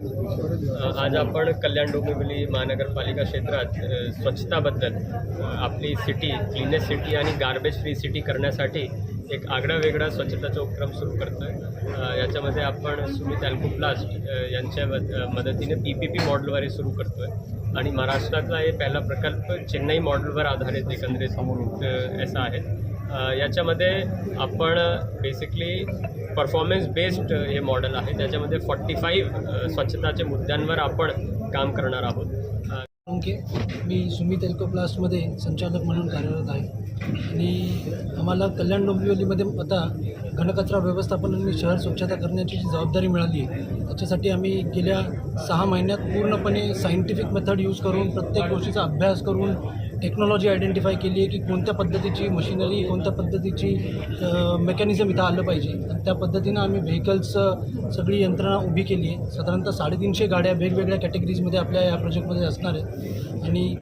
आज आपण कल्याण डोंबिवली महानगरपालिका क्षेत्रात स्वच्छताबद्दल आपली सिटी क्लीनेस्ट सिटी आणि गार्बेज फ्री सिटी करण्यासाठी एक आगळा वेगळा स्वच्छताचा उपक्रम सुरू करतो आहे याच्यामध्ये आपण सुमित अल्कोप्लास्ट यांच्या मद- मदतीने पी पी पी मॉडेलद्वारे सुरू करतो आहे आणि महाराष्ट्रातला हे पहिला प्रकल्प चेन्नई मॉडेलवर आधारित एकंदरीत समोर असा आहे. याच्यामध्ये आपण बेसिकली परफॉर्मन्स बेस्ड हे मॉडेल आहे. त्याच्यामध्ये फॉर्टी फाईव्ह स्वच्छताच्या मुद्द्यांवर आपण काम करणार आहोत. ओके मी सुमित एल्कोप्लास्टमध्ये संचालक म्हणून कार्यरत आहे. आणि आम्हाला कल्याण डोंबिवलीमध्ये आता घनकचरा व्यवस्थापन आणि शहर स्वच्छता करण्याची जी जबाबदारी मिळाली आहे त्याच्यासाठी आम्ही गेल्या सहा महिन्यात पूर्णपणे सायंटिफिक मेथड यूज करून प्रत्येक गोष्टीचा अभ्यास करून टेक्नॉलॉजी आयडेंटिफाय केली आहे की कोणत्या पद्धतीची मशिनरी कोणत्या पद्धतीची मेकॅनिझम इथं आलं पाहिजे. आणि त्या पद्धतीनं आम्ही व्हेकल्स सगळी यंत्रणा उभी केली आहे. साधारणतः साडेतीनशे गाड्या वेगवेगळ्या कॅटेगरीजमध्ये आपल्या या प्रोजेक्टमध्ये असणार आहेत. आणि